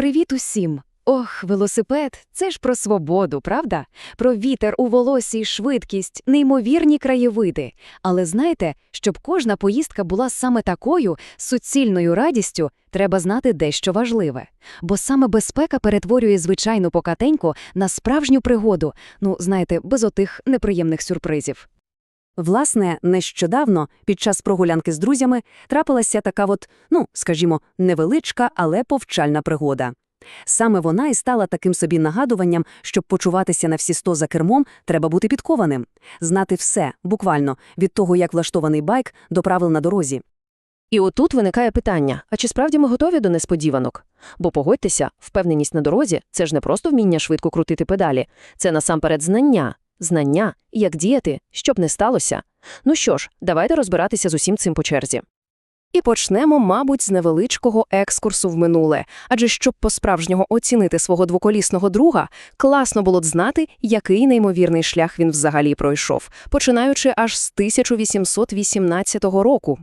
Привіт усім! Ох, велосипед це ж про свободу, правда? Про вітер у волосі, швидкість, неймовірні краєвиди. Але знаєте, щоб кожна поїздка була саме такою, суцільною радістю, треба знати дещо важливе. Бо саме безпека перетворює звичайну покатеньку на справжню пригоду, ну, знаєте, без отих неприємних сюрпризів. Власне, нещодавно, під час прогулянки з друзями, трапилася така от, ну, скажімо, невеличка, але повчальна пригода. Саме вона і стала таким собі нагадуванням, щоб почуватися на всі сто за кермом, треба бути підкованим, знати все, буквально, від того, як влаштований байк, до правил на дорозі. І отут виникає питання: а чи справді ми готові до несподіванок? Бо погодьтеся, впевненість на дорозі це ж не просто вміння швидко крутити педалі, це насамперед знання, знання, як діяти, щоб не сталося. Ну що ж, давайте розбиратися з усім цим по черзі. І почнемо, мабуть, з невеличкого екскурсу в минуле, адже щоб по-справжнього оцінити свого двоколісного друга, класно було б знати, який неймовірний шлях він взагалі пройшов, починаючи аж з 1818 року.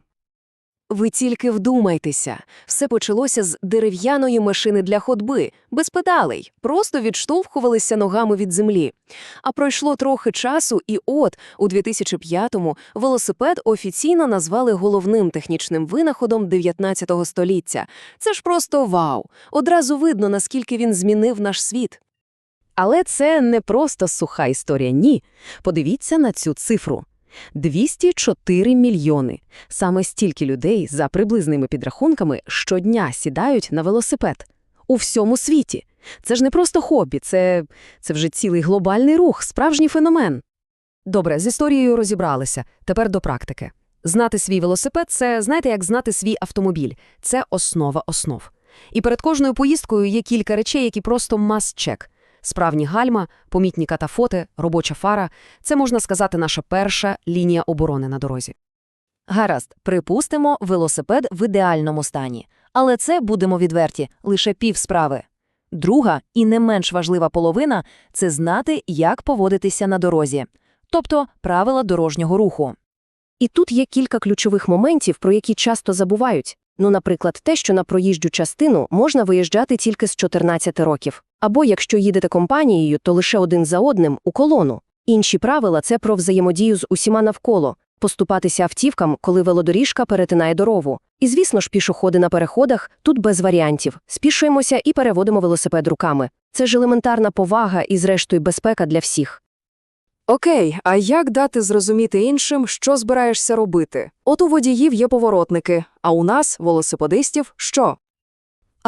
Ви тільки вдумайтеся, все почалося з дерев'яної машини для ходьби, без педалей, просто відштовхувалися ногами від землі. А пройшло трохи часу, і от, у 2005-му, велосипед офіційно назвали головним технічним винаходом 19 століття. Це ж просто вау! Одразу видно, наскільки він змінив наш світ. Але це не просто суха історія, ні. Подивіться на цю цифру. 204 мільйони. Саме стільки людей, за приблизними підрахунками, щодня сідають на велосипед. У всьому світі. Це ж не просто хобі, це, це вже цілий глобальний рух, справжній феномен. Добре, з історією розібралися. Тепер до практики. Знати свій велосипед – це, знаєте, як знати свій автомобіль. Це основа основ. І перед кожною поїздкою є кілька речей, які просто must-check. Справні гальма, помітні катафоти, робоча фара – це, можна сказати, наша перша лінія оборони на дорозі. Гаразд, припустимо, велосипед в ідеальному стані. Але це, будемо відверті, лише пів справи. Друга і не менш важлива половина – це знати, як поводитися на дорозі. Тобто правила дорожнього руху. І тут є кілька ключових моментів, про які часто забувають. Ну, наприклад, те, що на проїжджу частину можна виїжджати тільки з 14 років. Або якщо їдете компанією, то лише один за одним у колону. Інші правила це про взаємодію з усіма навколо, поступатися автівкам, коли велодоріжка перетинає дорогу. І, звісно ж, пішоходи на переходах тут без варіантів. Спішуємося і переводимо велосипед руками. Це ж елементарна повага і, зрештою, безпека для всіх. Окей, а як дати зрозуміти іншим, що збираєшся робити? От у водіїв є поворотники, а у нас, велосипедистів, що?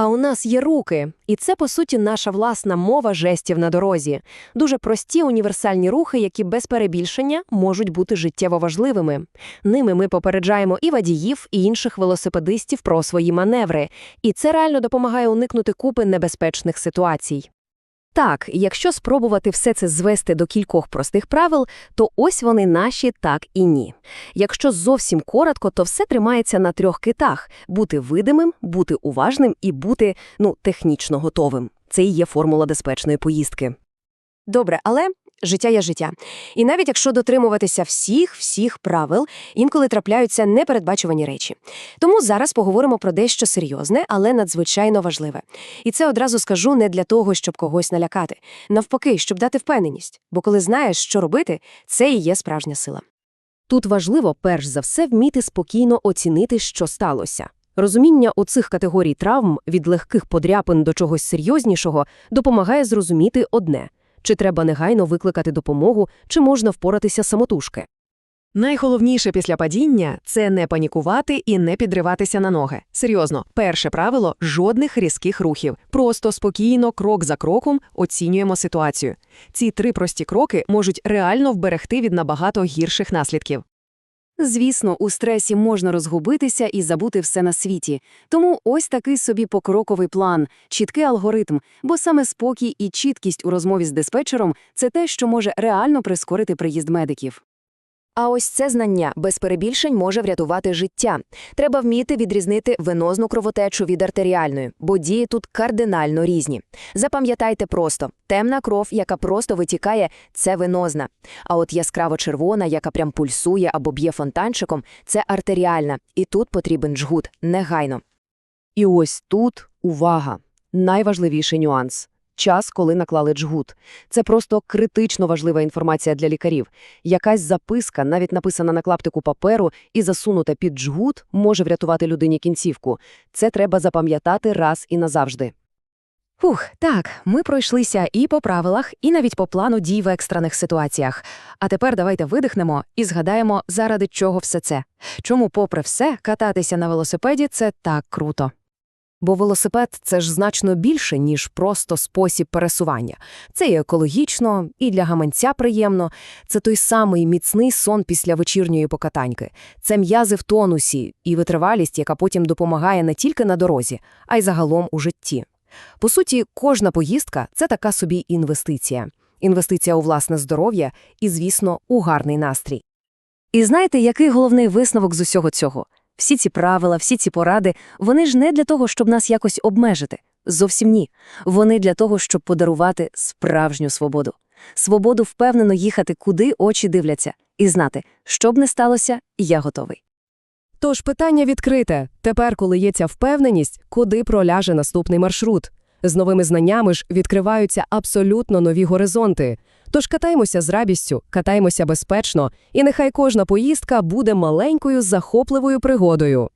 А у нас є руки, і це, по суті, наша власна мова жестів на дорозі. Дуже прості універсальні рухи, які без перебільшення можуть бути життєво важливими. Ними ми попереджаємо і водіїв, і інших велосипедистів про свої маневри, і це реально допомагає уникнути купи небезпечних ситуацій. Так, якщо спробувати все це звести до кількох простих правил, то ось вони наші так і ні. Якщо зовсім коротко, то все тримається на трьох китах: бути видимим, бути уважним і бути, ну, технічно готовим. Це і є формула безпечної поїздки. Добре, але життя є життя. І навіть якщо дотримуватися всіх всіх правил, інколи трапляються непередбачувані речі. Тому зараз поговоримо про дещо серйозне, але надзвичайно важливе. І це одразу скажу не для того, щоб когось налякати. Навпаки, щоб дати впевненість. Бо коли знаєш, що робити, це і є справжня сила. Тут важливо, перш за все, вміти спокійно оцінити, що сталося. Розуміння оцих категорій травм від легких подряпин до чогось серйознішого допомагає зрозуміти одне – чи треба негайно викликати допомогу, чи можна впоратися самотужки. Найголовніше після падіння – це не панікувати і не підриватися на ноги. Серйозно, перше правило – жодних різких рухів. Просто спокійно, крок за кроком оцінюємо ситуацію. Ці три прості кроки можуть реально вберегти від набагато гірших наслідків. Звісно, у стресі можна розгубитися і забути все на світі. Тому ось такий собі покроковий план, чіткий алгоритм, бо саме спокій і чіткість у розмові з диспетчером – це те, що може реально прискорити приїзд медиків. А ось це знання без перебільшень може врятувати життя. Треба вміти відрізнити венозну кровотечу від артеріальної, бо дії тут кардинально різні. Запам'ятайте просто, темна кров, яка просто витікає, це венозна. А от яскраво червона, яка прям пульсує або б'є фонтанчиком, це артеріальна. І тут потрібен джгут негайно. І ось тут увага. найважливіший нюанс. Час, коли наклали джгут. Це просто критично важлива інформація для лікарів. Якась записка, навіть написана на клаптику паперу і засунута під джгут, може врятувати людині кінцівку. Це треба запам'ятати раз і назавжди. Фух, так, ми пройшлися і по правилах, і навіть по плану дій в екстрених ситуаціях. А тепер давайте видихнемо і згадаємо, заради чого все це. Чому, попри все, кататися на велосипеді це так круто. Бо велосипед – це ж значно більше, ніж просто спосіб пересування. Це і екологічно, і для гаманця приємно. Це той самий міцний сон після вечірньої покатаньки. Це м'язи в тонусі і витривалість, яка потім допомагає не тільки на дорозі, а й загалом у житті. По суті, кожна поїздка – це така собі інвестиція. Інвестиція у власне здоров'я і, звісно, у гарний настрій. І знаєте, який головний висновок з усього цього? Всі ці правила, всі ці поради, вони ж не для того, щоб нас якось обмежити. Зовсім ні. Вони для того, щоб подарувати справжню свободу. Свободу впевнено їхати, куди очі дивляться, і знати, що б не сталося, я готовий. Тож питання відкрите. Тепер, коли є ця впевненість, куди проляже наступний маршрут? З новими знаннями ж відкриваються абсолютно нові горизонти. Тож катаймося з радістю, катаймося безпечно, і нехай кожна поїздка буде маленькою захопливою пригодою.